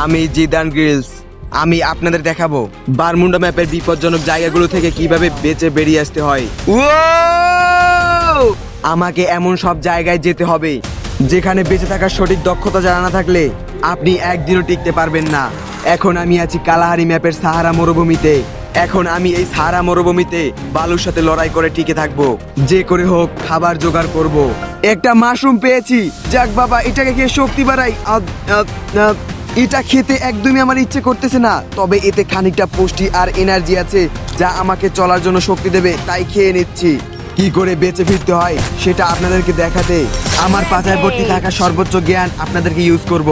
আমি Zidane Grylls আমি আপনাদের দেখাবো বারমুন্ডা ম্যাপের বিপজ্জনক জায়গাগুলো থেকে কীভাবে বেঁচে বেরিয়ে আসতে হয়! আমাকে এমন সব জায়গায় যেতে হবে, যেখানে বেঁচে থাকার সঠিক দক্ষতা জানা না থাকলে আপনি একদিনও টিকতে পারবেন না এখন আমি আছি কালাহারি ম্যাপের সাহারা মরুভূমিতে এখন আমি এই সাহারা মরুভূমিতে বালুর সাথে লড়াই করে টিকে থাকব, যে করে হোক খাবার জোগাড় করব। একটা মাশরুম পেয়েছি যাক বাবা, এটাকে খেয়ে শক্তি বাড়াই। এটা খেতে একদমই আমার ইচ্ছে করতেছে না, তবে এতে খানিকটা পুষ্টি আর এনার্জি আছে যা আমাকে চলার জন্য শক্তি দেবে, তাই খেয়ে নিচ্ছি। কি করে বেঁচে ফিরতে হয় সেটা আপনাদেরকে দেখাতে। আমার পাচার ভর্তি থাকা সর্বোচ্চ জ্ঞান আপনাদেরকে ইউজ করব।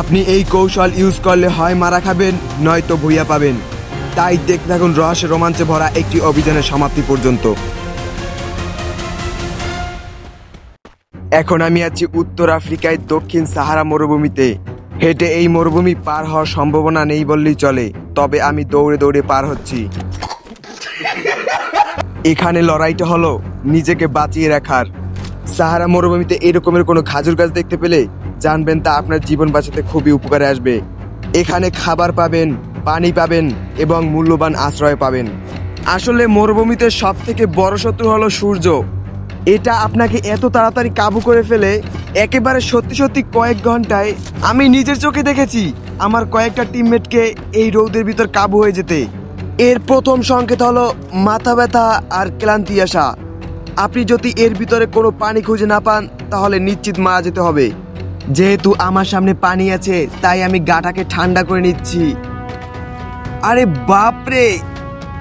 আপনি এই কৌশল ইউজ করলে হয় মারা খাবেন, নয়তো ভুইয়া পাবেন। তাই দেখতে থাকুন রহস্যের রোমাঞ্চে ভরা একটি অভিযানের সমাপ্তি পর্যন্ত। এখন আমি আছি উত্তর আফ্রিকায় দক্ষিণ সাহারা মরুভূমিতে। হেঁটে এই মরুভূমি পার হওয়ার সম্ভাবনা নেই বললেই চলে, তবে আমি দৌড়ে দৌড়ে পার হচ্ছি। এখানে লড়াইটা হলো নিজেকে বাঁচিয়ে রাখার। সাহারা মরুভূমিতে এরকমের কোনো খাজুর গাছ দেখতে পেলে জানবেন তা আপনার জীবন বাঁচাতে খুবই উপকারে আসবে। এখানে খাবার পাবেন, পানি পাবেন এবং মূল্যবান আশ্রয় পাবেন। আসলে মরুভূমিতে সব থেকে বড় শত্রু হলো সূর্য। এটা আপনাকে এত তাড়াতাড়ি কাবু করে ফেলে, একেবারে সত্যি সত্যি কয়েক ঘন্টায় আমি নিজের চোখে দেখেছি আমার কয়েকটা টিমমেটকে এই রৌদের ভিতর কাবু হয়ে যেতে। এর প্রথম সংকেত হলো মাথা ব্যথা আর ক্লান্তি আসা। আপনি যদি এর ভিতরে কোনো পানি খুঁজে না পান, তাহলে নিশ্চিত মারা যেতে হবে। যেহেতু আমার সামনে পানি আছে, তাই আমি গাটাকে ঠান্ডা করে নিচ্ছি। আরে বাপরে!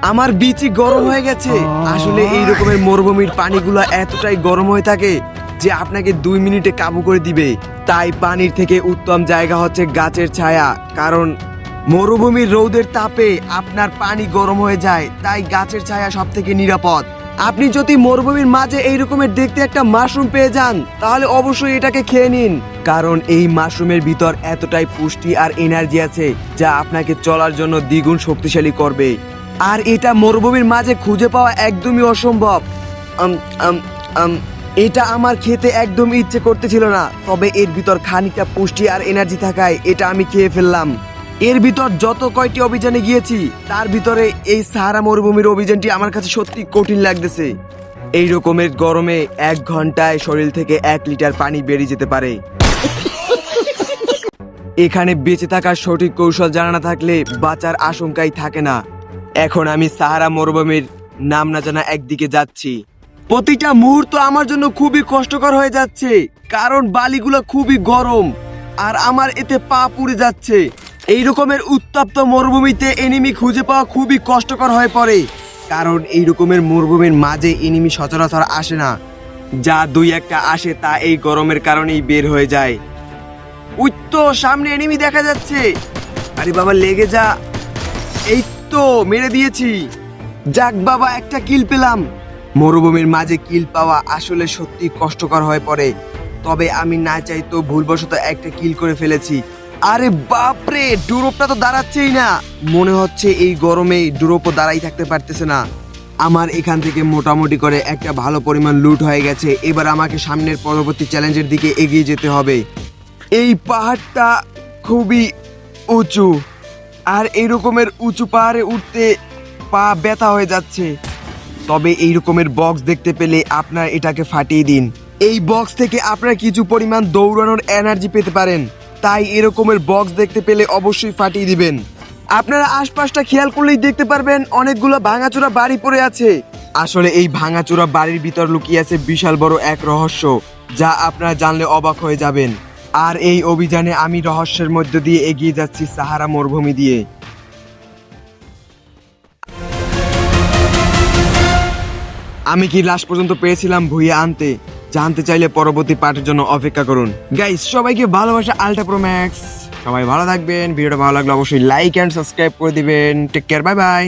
আমার বিচি গরম হয়ে গেছে। আসলে এই রকমের মরুভূমির পানিগুলো এতটাই গরম হয়ে থাকে যে আপনাকে দুই মিনিটে কাবু করে দিবে। তাই পানির থেকে উত্তম জায়গা হচ্ছে গাছের ছায়া। কারণ মরুভূমির রৌদের তাপে আপনার পানি গরম হয়ে যায়, তাই গাছের ছায়া সব থেকে নিরাপদ। আপনি যদি মরুভূমির মাঝে এই রকমের দেখতে একটা মাশরুম পেয়ে যান, তাহলে অবশ্যই এটাকে খেয়ে নিন। কারণ এই মাশরুমের ভিতর এতটাই পুষ্টি আর এনার্জি আছে, যা আপনাকে চলার জন্য দ্বিগুণ শক্তিশালী করবে। আর এটা মরুভূমির মাঝে খুঁজে পাওয়া একদমই অসম্ভব। এটা আমার খেতে একদম ইচ্ছে করতেছিল না, তবে এর ভিতর খানিকটা পুষ্টি আর এনার্জি থাকায় এটা আমি খেয়ে ফেললাম। এর ভিতর যত কয়টি অভিযানে গিয়েছি, তার ভিতরে এই সাহারা মরুভূমির অভিযানটি আমার কাছে সত্যি কঠিন লাগতেছে। এই রকমের গরমে এক ঘন্টায় শরীর থেকে এক লিটার পানি বেরিয়ে যেতে পারে। এখানে বেঁচে থাকার সঠিক কৌশল জানা না থাকলে বাঁচার আশঙ্কাই থাকে না। এখন আমি সাহারা মরুভূমির নাম না জানা একদিকে যাচ্ছি। প্রতিটা মুহূর্ত আমার জন্য খুবই কষ্টকর হয়ে যাচ্ছে, কারণ বালিগুলো খুবই গরম, আর আমার এতে পা পুড়ে যাচ্ছে। এই রকমের উত্তপ্ত মরুভূমিতে এনিমি খুঁজে পাওয়া খুবই কষ্টকর হয়ে পড়ে, কারণ এই রকমের মরুভূমির মাঝে এনিমি সচরাচর আসে না। যা দুই একটা আসে তা এই গরমের কারণেই বের হয়ে যায়। ওই তো সামনে এনিমি দেখা যাচ্ছে। আরে বাবা, লেগে যা। এই তো, মেরে দিয়েছি। যাক বাবা, একটা কিল পেলাম। মরুভূমির মাঝে কিল পাওয়া আসলে সত্যি কষ্টকর হয়ে পড়ে। তবে আমি না চাইতো ভুলবশত একটা কিল করে ফেলেছি। আরে বাপরে, ডুরোপটা তো দাঁড়াচ্ছেই না। মনে হচ্ছে এই গরমে ডুরোপও দাঁড়াই থাকতে পারতেছে না। আমার এখান থেকে মোটামুটি করে একটা ভালো পরিমাণ লুট হয়ে গেছে। এবার আমাকে সামনের পরবর্তী চ্যালেঞ্জের দিকে এগিয়ে যেতে হবে। এই পাহাড়টা খুবই উঁচু। আর এই রকমের উঁচু পাহাড়ে উঠতে পা ব্যথা হয়ে যাচ্ছে। তবে এই রকমের বক্স দেখতে পেলে আপনার এটাকে ফাটিয়ে দিন। এই বক্স থেকে আপনারা কিছু পরিমাণ দৌড়ানোর এনার্জি পেতে পারেন। তাই এরকমের বক্স দেখতে পেলে অবশ্যই ফাটিয়ে দিবেন। আপনারা আশপাশটা খেয়াল করলেই দেখতে পারবেন অনেকগুলো ভাঙাচোরা বাড়ি পড়ে আছে। আসলে এই ভাঙাচোরা বাড়ির ভিতর লুকিয়ে আছে বিশাল বড় এক রহস্য, যা আপনারা জানলে অবাক হয়ে যাবেন। আর এই অভিযানে আমি রহস্যের মধ্য দিয়ে এগিয়ে যাচ্ছি সাহারা মরুভূমি দিয়ে। আমি কি লাস্ট পর্যন্ত পেয়েছিলাম ভুইয়ে আনতে? জানতে চাইলে পরবর্তী পার্টের জন্য অপেক্ষা করুন। গাইস সবাইকে ভালোবাসা আলটা প্রো ম্যাক্স সবাই ভালো থাকবেন, ভিডিওটা ভালো লাগলে অবশ্যই লাইক অ্যান্ড সাবস্ক্রাইব করে দিবেন। Take care bye bye